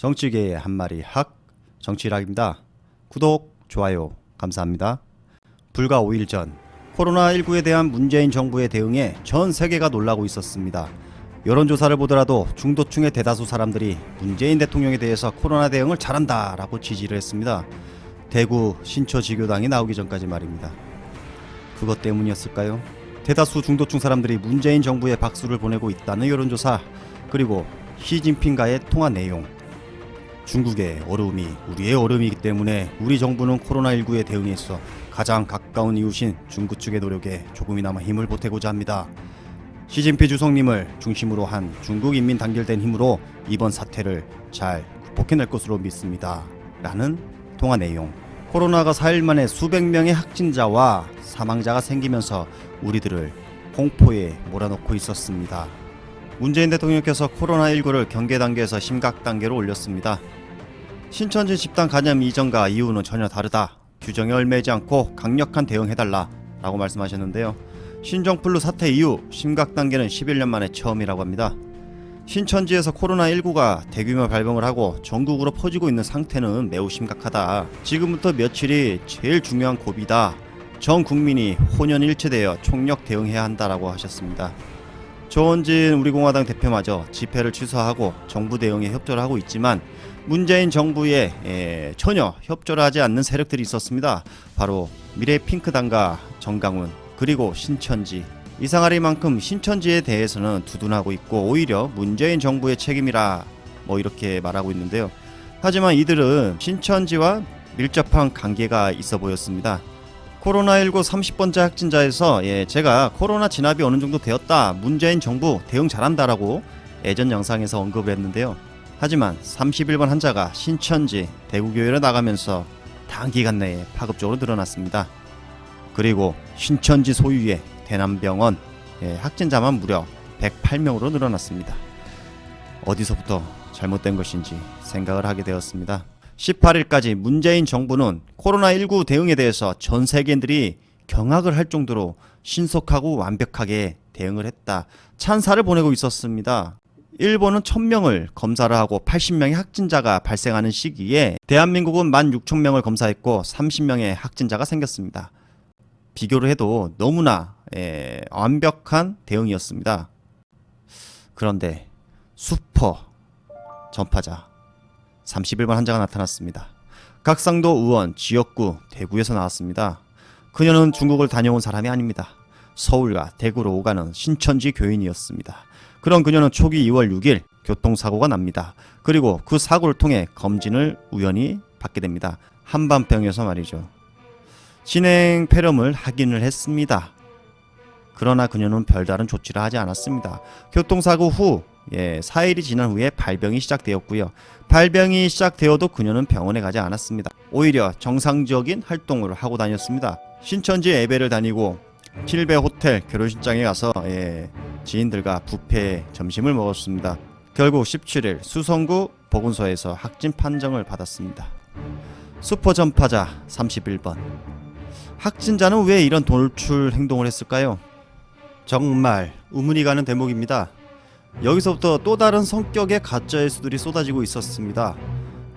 정치계의 한 마리 학 정치락입니다. 구독, 좋아요 감사합니다. 불과 5일 전 코로나19에 대한 문재인 정부의 대응에 전 세계가 놀라고 있었습니다. 여론조사를 보더라도 중도층의 대다수 사람들이 문재인 대통령에 대해서 코로나 대응을 잘한다라고 지지를 했습니다. 대구 신처지교당이 나오기 전까지 말입니다. 그것 때문이었을까요? 대다수 중도층 사람들이 문재인 정부에 박수를 보내고 있다는 여론조사 그리고 시진핑과의 통화 내용 중국의 얼음이 우리의 얼음이기 때문에 우리 정부는 코로나19에 대응해서 가장 가까운 이웃인 중국 측의 노력에 조금이나마 힘을 보태고자 합니다. 시진피 주석님을 중심으로 한 중국 인민 단결된 힘으로 이번 사태를 잘 극복해낼 것으로 믿습니다. 라는 통화 내용. 코로나가 4일 만에 수백 명의 확진자와 사망자가 생기면서 우리들을 공포에 몰아넣고 있었습니다. 문재인 대통령께서 코로나19를 경계 단계에서 심각 단계로 올렸습니다. 신천지 집단 감염 이전과 이후는 전혀 다르다. 규정에 얽매이지 않고 강력한 대응해달라. 라고 말씀하셨는데요. 신종플루 사태 이후 심각 단계는 11년 만에 처음이라고 합니다. 신천지에서 코로나19가 대규모 발병을 하고 전국으로 퍼지고 있는 상태는 매우 심각하다. 지금부터 며칠이 제일 중요한 고비다. 전 국민이 혼연일체되어 총력 대응해야 한다라고 하셨습니다. 조원진 우리공화당 대표마저 집회를 취소하고 정부 대응에 협조를 하고 있지만 문재인 정부에 에, 전혀 협조를 하지 않는 세력들이 있었습니다. 바로 미래핑크당과 정강훈 그리고 신천지 이상하리만큼 신천지에 대해서는 두둔하고 있고 오히려 문재인 정부의 책임이라 뭐 이렇게 말하고 있는데요. 하지만 이들은 신천지와 밀접한 관계가 있어 보였습니다. 코로나19 30번째 확진자에서 예, 제가 코로나 진압이 어느 정도 되었다. 문재인 정부 대응 잘한다라고 예전 영상에서 언급을 했는데요. 하지만 31번 환자가 신천지 대구교회로 나가면서 단기간 내에 파급적으로 늘어났습니다. 그리고 신천지 소유의 대남병원 예, 확진자만 무려 108명으로 늘어났습니다. 어디서부터 잘못된 것인지 생각을 하게 되었습니다. 18일까지 문재인 정부는 코로나19 대응에 대해서 전 세계인들이 경악을 할 정도로 신속하고 완벽하게 대응을 했다. 찬사를 보내고 있었습니다. 일본은 1000명을 검사를 하고 80명의 확진자가 발생하는 시기에 대한민국은 16,000명을 검사했고 30명의 확진자가 생겼습니다. 비교를 해도 너무나 에, 완벽한 대응이었습니다. 그런데 슈퍼 전파자 31번 환자가 나타났습니다. 각상도 의원 지역구 대구에서 나왔습니다. 그녀는 중국을 다녀온 사람이 아닙니다. 서울과 대구로 오가는 신천지 교인이었습니다. 그런 그녀는 초기 2월 6일 교통사고가 납니다. 그리고 그 사고를 통해 검진을 우연히 받게 됩니다. 한밤병에서 말이죠. 진행 폐렴을 확인을 했습니다. 그러나 그녀는 별다른 조치를 하지 않았습니다. 교통사고 후 예, 4일이 지난 후에 발병이 시작되었고요. 발병이 시작되어도 그녀는 병원에 가지 않았습니다. 오히려 정상적인 활동을 하고 다녔습니다. 신천지 예배를 다니고 킬베 호텔 결혼식장에 가서 예, 지인들과 뷔페 점심을 먹었습니다. 결국 17일 수성구 보건소에서 확진 판정을 받았습니다. 슈퍼 전파자 31번. 확진자는 왜 이런 돌출 행동을 했을까요? 정말 의문이 가는 대목입니다. 여기서부터 또 다른 성격의 가짜의 수들이 쏟아지고 있었습니다.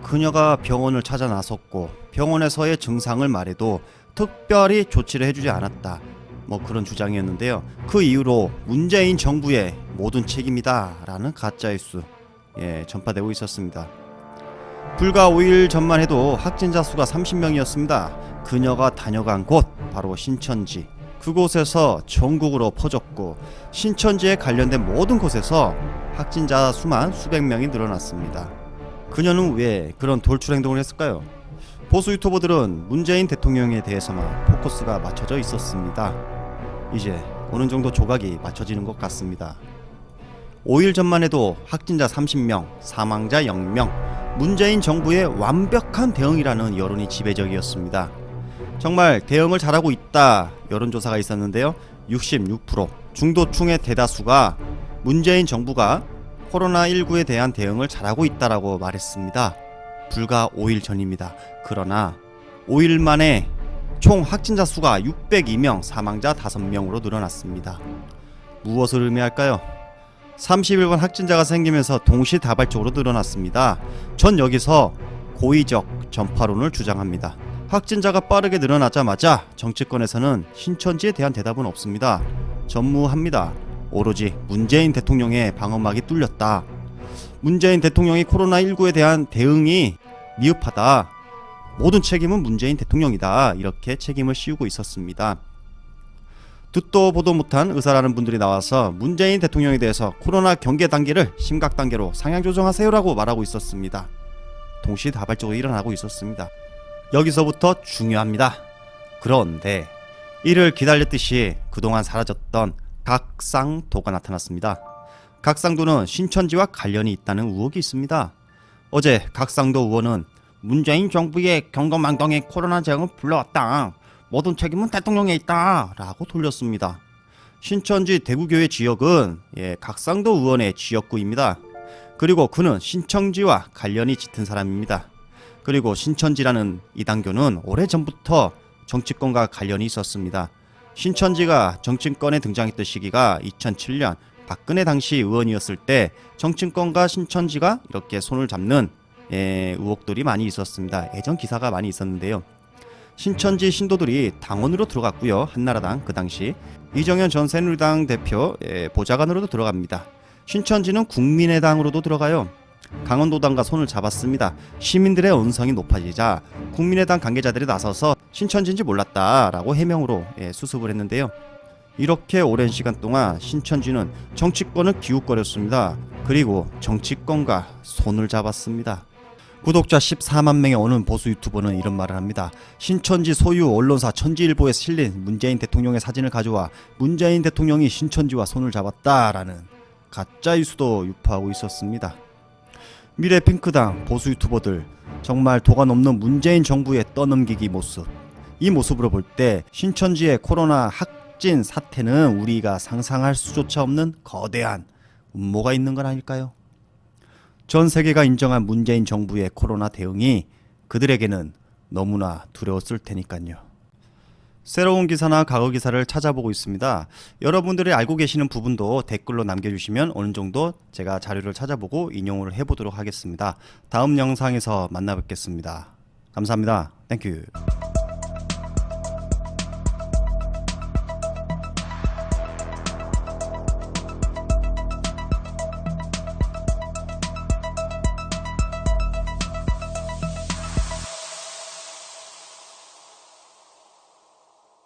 그녀가 병원을 찾아 나섰고 병원에서의 증상을 말해도 특별히 조치를 해주지 않았다. 뭐 그런 주장이었는데요. 그 이후로 문재인 정부의 모든 책임이다라는 가짜의 수 예, 전파되고 있었습니다. 불과 5일 전만 해도 확진자 수가 30명이었습니다. 그녀가 다녀간 곳 바로 신천지. 그곳에서 전국으로 퍼졌고 신천지에 관련된 모든 곳에서 확진자 수만 수백 명이 늘어났습니다. 그녀는 왜 그런 돌출 행동을 했을까요? 보수 유튜버들은 문재인 대통령에 대해서만 포커스가 맞춰져 있었습니다. 이제 어느 정도 조각이 맞춰지는 것 같습니다. 5일 전만 해도 확진자 30명, 사망자 0명, 문재인 정부의 완벽한 대응이라는 여론이 지배적이었습니다. 정말 대응을 잘하고 있다 여론조사가 있었는데요. 66% 중도층의 대다수가 문재인 정부가 코로나19에 대한 대응을 잘하고 있다라고 말했습니다. 불과 5일 전입니다. 그러나 5일 만에 총 확진자 수가 602명, 사망자 5명으로 늘어났습니다. 무엇을 의미할까요? 31번 확진자가 생기면서 동시다발적으로 늘어났습니다. 전 여기서 고의적 전파론을 주장합니다. 확진자가 빠르게 늘어나자마자 정치권에서는 신천지에 대한 대답은 없습니다. 전무합니다. 오로지 문재인 대통령의 방어막이 뚫렸다. 문재인 대통령이 코로나19에 대한 대응이 미흡하다. 모든 책임은 문재인 대통령이다. 이렇게 책임을 씌우고 있었습니다. 듣도 보도 못한 의사라는 분들이 나와서 문재인 대통령에 대해서 코로나 경계 단계를 심각 단계로 상향 조정하세요라고 말하고 있었습니다. 동시다발적으로 일어나고 있었습니다. 여기서부터 중요합니다. 그런데 이를 기다렸듯이 그동안 사라졌던 각상도가 나타났습니다. 각상도는 신천지와 관련이 있다는 의혹이 있습니다. 어제 각상도 의원은 문재인 정부의 경거망동의 코로나 재앙을 불러왔다. 모든 책임은 대통령에 있다. 라고 돌렸습니다. 신천지 대구교회 지역은 예, 각상도 의원의 지역구입니다. 그리고 그는 신천지와 관련이 짙은 사람입니다. 그리고 신천지라는 이단교는 오래전부터 정치권과 관련이 있었습니다. 신천지가 정치권에 등장했던 시기가 2007년 박근혜 당시 의원이었을 때 정치권과 신천지가 이렇게 손을 잡는 예, 의혹들이 많이 있었습니다. 예전 기사가 많이 있었는데요. 신천지 신도들이 당원으로 들어갔고요. 한나라당 그 당시 이정현 전 새누리당 대표 예, 보좌관으로도 들어갑니다. 신천지는 국민의당으로도 들어가요. 강원도당과 손을 잡았습니다. 시민들의 언성이 높아지자 국민의당 관계자들이 나서서 신천지인지 몰랐다라고 해명으로 예, 수습을 했는데요. 이렇게 오랜 시간 동안 신천지는 정치권을 기웃거렸습니다. 그리고 정치권과 손을 잡았습니다. 구독자 14만 명의 어느 보수 유튜버는 이런 말을 합니다. 신천지 소유 언론사 천지일보에 실린 문재인 대통령의 사진을 가져와 문재인 대통령이 신천지와 손을 잡았다라는 가짜 뉴스도 유포하고 있었습니다. 미래 핑크당 보수 유튜버들 정말 도가 넘는 문재인 정부의 떠넘기기 모습. 이 모습으로 볼 때 신천지의 코로나 확진 사태는 우리가 상상할 수조차 없는 거대한 음모가 있는 건 아닐까요? 전 세계가 인정한 문재인 정부의 코로나 대응이 그들에게는 너무나 두려웠을 테니까요. 새로운 기사나 과거 기사를 찾아보고 있습니다. 여러분들이 알고 계시는 부분도 댓글로 남겨주시면 어느 정도 제가 자료를 찾아보고 인용을 해보도록 하겠습니다. 다음 영상에서 만나 뵙겠습니다. 감사합니다. 땡큐.